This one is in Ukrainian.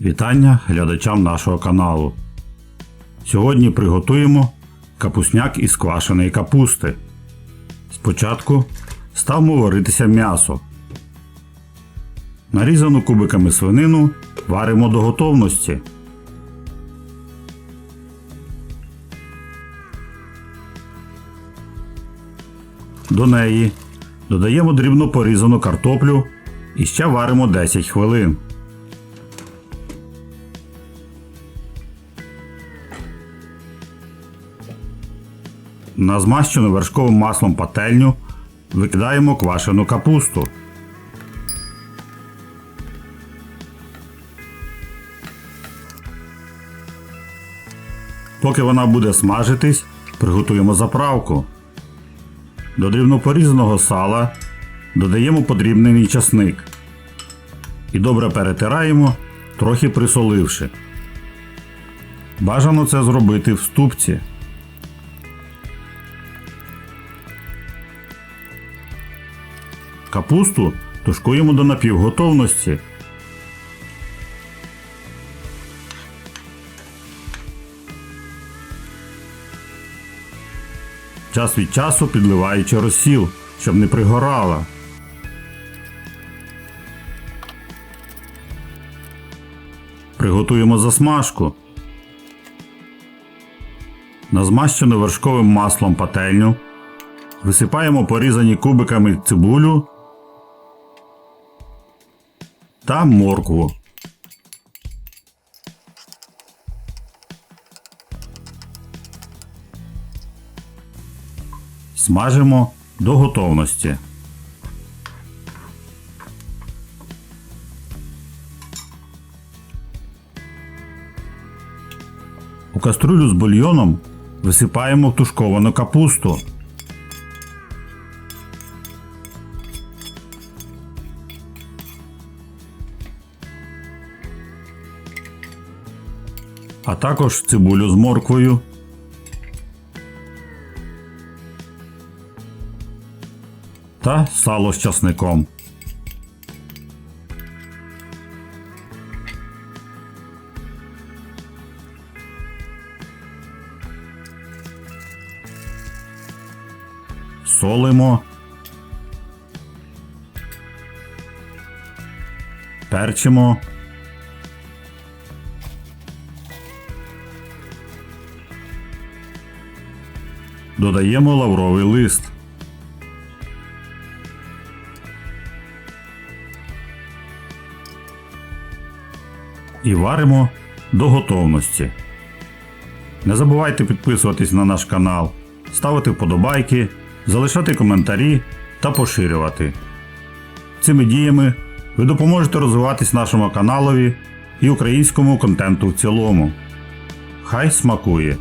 Вітання глядачам нашого каналу. Сьогодні приготуємо капусняк із квашеної капусти. Спочатку ставимо варитися м'ясо. Нарізану кубиками свинину варимо до готовності. До неї додаємо дрібно порізану картоплю і ще варимо 10 хвилин. На змащену вершковим маслом пательню викидаємо квашену капусту. Поки вона буде смажитись, приготуємо заправку. До дрібно порізаного сала додаємо подрібнений часник. І добре перетираємо, трохи присоливши. Бажано це зробити в ступці. Капусту тушкуємо до напівготовності. Час від часу підливаючи розсіл, щоб не пригорала. Приготуємо засмажку. На змащену вершковим маслом пательню висипаємо порізані кубиками цибулю та моркву. Смажимо до готовності. У каструлю з бульйоном висипаємо тушковану капусту. А також цибулю з морквою. Та сало з часником. Солимо. Перчимо. Додаємо лавровий лист. І варимо до готовності. Не забувайте підписуватись на наш канал, ставити вподобайки, залишати коментарі та поширювати. Цими діями ви допоможете розвиватись нашому каналові і українському контенту в цілому. Хай смакує!